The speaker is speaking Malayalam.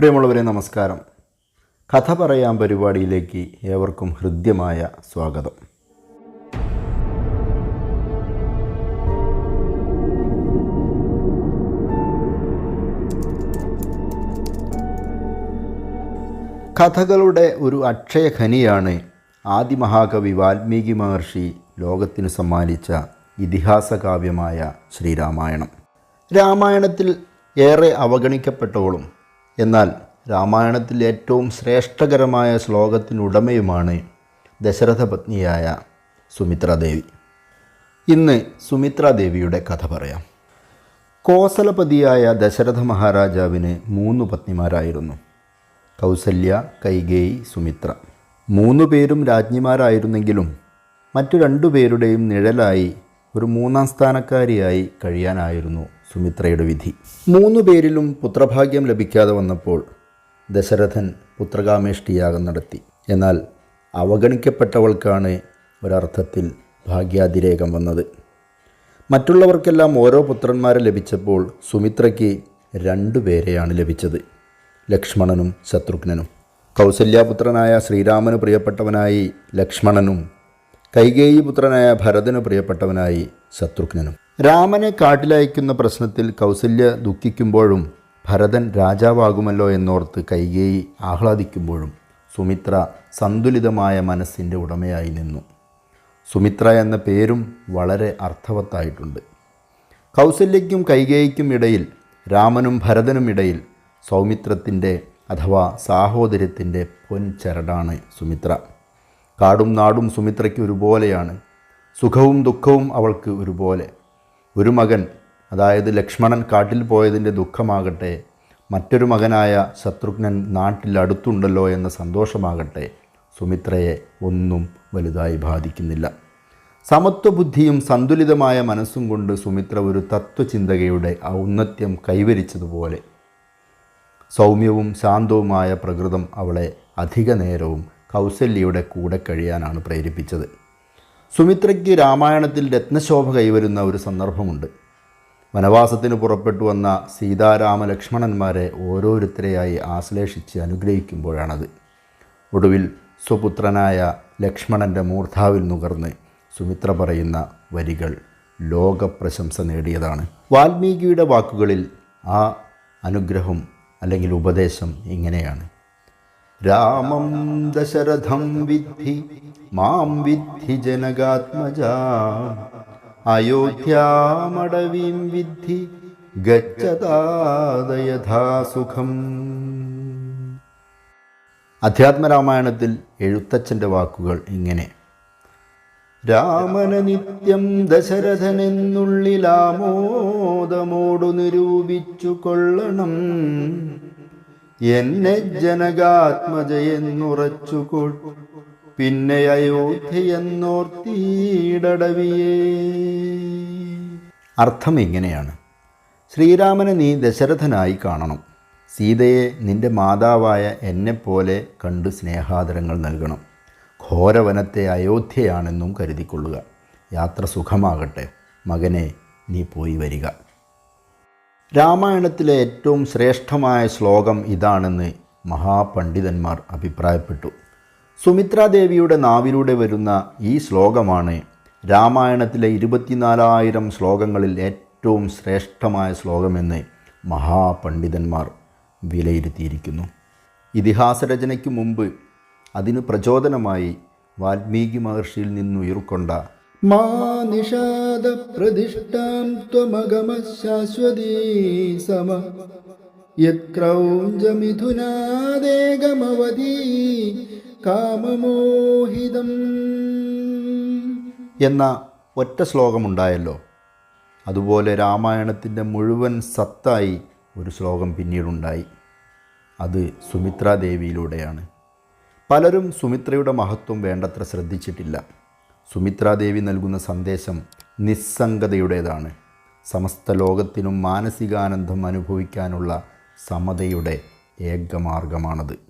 പ്രിയമുള്ളവരെ നമസ്കാരം. കഥ പറയാൻ പരിപാടിയിലേക്ക് ഏവർക്കും ഹൃദ്യമായ സ്വാഗതം. കഥകളുടെ ഒരു അക്ഷയഖനിയാണ് ആദിമഹാകവി വാൽമീകി മഹർഷി ലോകത്തിന് സമ്മാനിച്ച ഇതിഹാസ കാവ്യമായ ശ്രീരാമായണം. രാമായണത്തിൽ ഏറെ അവഗണിക്കപ്പെട്ടവളും എന്നാൽ രാമായണത്തിൽ ഏറ്റവും ശ്രേഷ്ഠകരമായ ശ്ലോകത്തിനുടമയുമാണ് ദശരഥ പത്നിയായ സുമിത്രാദേവി. ഇന്ന് സുമിത്രാദേവിയുടെ കഥ പറയാം. കോസലപതിയായ ദശരഥ മഹാരാജാവിന് മൂന്ന് പത്നിമാരായിരുന്നു. കൗസല്യ കൈകേയി സുമിത്ര. മൂന്ന് പേരും രാജ്ഞിമാരായിരുന്നെങ്കിലും മറ്റു രണ്ടു പേരുടെയും നിഴലായി ഒരു മൂന്നാം സ്ഥാനക്കാരിയായി കഴിയാനായിരുന്നു സുമിത്രയുടെ വിധി. മൂന്നു പേരിലും പുത്രഭാഗ്യം ലഭിക്കാതെ വന്നപ്പോൾ ദശരഥൻ പുത്രകാമേഷ്ടിയാഗം നടത്തി. എന്നാൽ അവഗണിക്കപ്പെട്ടവൾക്കാണ് ഒരർത്ഥത്തിൽ ഭാഗ്യാതിരേകം വന്നത്. മറ്റുള്ളവർക്കെല്ലാം ഓരോ പുത്രന്മാരെ ലഭിച്ചപ്പോൾ സുമിത്രയ്ക്ക് രണ്ടു പേരെയാണ് ലഭിച്ചത്. ലക്ഷ്മണനും ശത്രുഘ്നനും. കൗസല്യാപുത്രനായ ശ്രീരാമന് പ്രിയപ്പെട്ടവനായി ലക്ഷ്മണനും കൈകേയി പുത്രനായ ഭരതന് പ്രിയപ്പെട്ടവനായി ശത്രുഘ്നനും. രാമനെ കാട്ടിലയക്കുന്ന പ്രശ്നത്തിൽ കൗസല്യ ദുഃഖിക്കുമ്പോഴും ഭരതൻ രാജാവാകുമല്ലോ എന്നോർത്ത് കൈകേയി ആഹ്ലാദിക്കുമ്പോഴും സുമിത്ര സന്തുലിതമായ മനസ്സിന്റെ ഉടമയായി നിന്നു. സുമിത്ര എന്ന പേരും വളരെ അർത്ഥവത്തായിട്ടുണ്ട്. കൗസല്യയ്ക്കും കൈകേയിക്കും ഇടയിൽ രാമനും ഭരതനും ഇടയിൽ സൗമിത്രത്തിന്റെ അഥവാ സാഹോദര്യത്തിന്റെ പൊൻചരടാണ് സുമിത്ര. കാടും നാടും സുമിത്രയ്ക്ക് ഒരുപോലെയാണ്. സുഖവും ദുഃഖവും അവൾക്ക് ഒരുപോലെ. ഒരു മകൻ അതായത് ലക്ഷ്മണൻ കാട്ടിൽ പോയതിന്റെ ദുഃഖമാകട്ടെ മറ്റൊരു മകനായ ശത്രുഘ്നൻ നാട്ടിൽ അടുത്തുണ്ടല്ലോ എന്ന സന്തോഷമാകട്ടെ സുമിത്രയെ ഒന്നും വലുതായി ബാധിക്കുന്നില്ല. സമത്വബുദ്ധിയും സന്തുലിതമായ മനസ്സും കൊണ്ട് സുമിത്ര ഒരു തത്വചിന്തകയുടെ ഔന്നത്യം കൈവരിച്ചതുപോലെ. സൗമ്യവും ശാന്തവുമായ പ്രകൃതം അവളെ അധിക നേരവും കൗസല്യയുടെ കൂടെ കഴിയാനാണ് പ്രേരിപ്പിച്ചത്. സുമിത്രയ്ക്ക് രാമായണത്തിൽ രത്നശോഭ കൈവരുന്ന ഒരു സന്ദർഭമുണ്ട്. വനവാസത്തിന് പുറപ്പെട്ടു വന്ന സീതാരാമ ലക്ഷ്മണന്മാരെ ഓരോരുത്തരെയായി ആശ്ലേഷിച്ച് അനുഗ്രഹിക്കുമ്പോഴാണത്. ഒടുവിൽ സ്വപുത്രനായ ലക്ഷ്മണന്റെ മൂർധാവിൽ നുകർന്ന് സുമിത്ര പറയുന്ന വരികൾ ലോകപ്രശംസ നേടിയതാണ്. വാൽമീകിയുടെ വാക്കുകളിൽ ആ അനുഗ്രഹം അല്ലെങ്കിൽ ഉപദേശം ഇങ്ങനെയാണ്. രാമം ദശരഥം വിദ്ധി മാം വിദ്ധി ജനകാത്മജ. അയോധ്യാമടവീം വിദ്ധി ഗച്ഛതാദയഥാസുഖം. അധ്യാത്മരാമായണത്തിൽ എഴുത്തച്ഛന്റെ വാക്കുകൾ ഇങ്ങനെ. രാമന നിത്യം ദശരഥനെന്നുള്ളിലാമോദമോടു നിരൂപിച്ചു കൊള്ളണം. എന്നെ ജനകാത്മജയെന്നുറച്ചുകൊൾ. പിന്നെ അയോധ്യയെന്നോർത്തീടവിയേ അർത്ഥം ഇങ്ങനെയാണ്. ശ്രീരാമനെ നീ ദശരഥനായി കാണണം. സീതയെ നിന്റെ മാതാവായ എന്നെപ്പോലെ കണ്ട് സ്നേഹാദരങ്ങൾ നൽകണം. ഘോരവനത്തെ അയോധ്യയാണെന്നും കരുതിക്കൊള്ളുക. യാത്ര സുഖമാകട്ടെ. മകനെ നീ പോയി വരിക. രാമായണത്തിലെ ഏറ്റവും ശ്രേഷ്ഠമായ ശ്ലോകം ഇതാണെന്ന് മഹാപണ്ഡിതന്മാർ അഭിപ്രായപ്പെട്ടു. സുമിത്രാദേവിയുടെ നാവിലൂടെ വരുന്ന ഈ ശ്ലോകമാണ് രാമായണത്തിലെ ഇരുപത്തിനാലായിരം ശ്ലോകങ്ങളിൽ ഏറ്റവും ശ്രേഷ്ഠമായ ശ്ലോകമെന്ന് മഹാപണ്ഡിതന്മാർ വിലയിരുത്തിയിരിക്കുന്നു. ഇതിഹാസരചനയ്ക്ക് മുമ്പ് അതിന് പ്രചോദനമായി വാൽമീകി മഹർഷിയിൽ നിന്നുയർക്കൊണ്ട മാ നിഷാദ പ്രതിഷ്ഠാം ത്വമഗമ ശാശ്വതീ സമ എന്ന ഒറ്റ ശ്ലോകമുണ്ടായല്ലോ. അതുപോലെ രാമായണത്തിന്റെ മുഴുവൻ സത്തായി ഒരു ശ്ലോകം പിന്നീടുണ്ടായി. അത് സുമിത്രാദേവിയിലൂടെയാണ്. പലരും സുമിത്രയുടെ മഹത്വം വേണ്ടത്ര ശ്രദ്ധിച്ചിട്ടില്ല. സുമിത്രാദേവി നൽകുന്ന സന്ദേശം നിസ്സംഗതയുടേതാണ്. സമസ്ത ലോകത്തിനും മാനസികാനന്ദം അനുഭവിക്കാനുള്ള സമതയുടെ ഏകമാർഗമാണത്.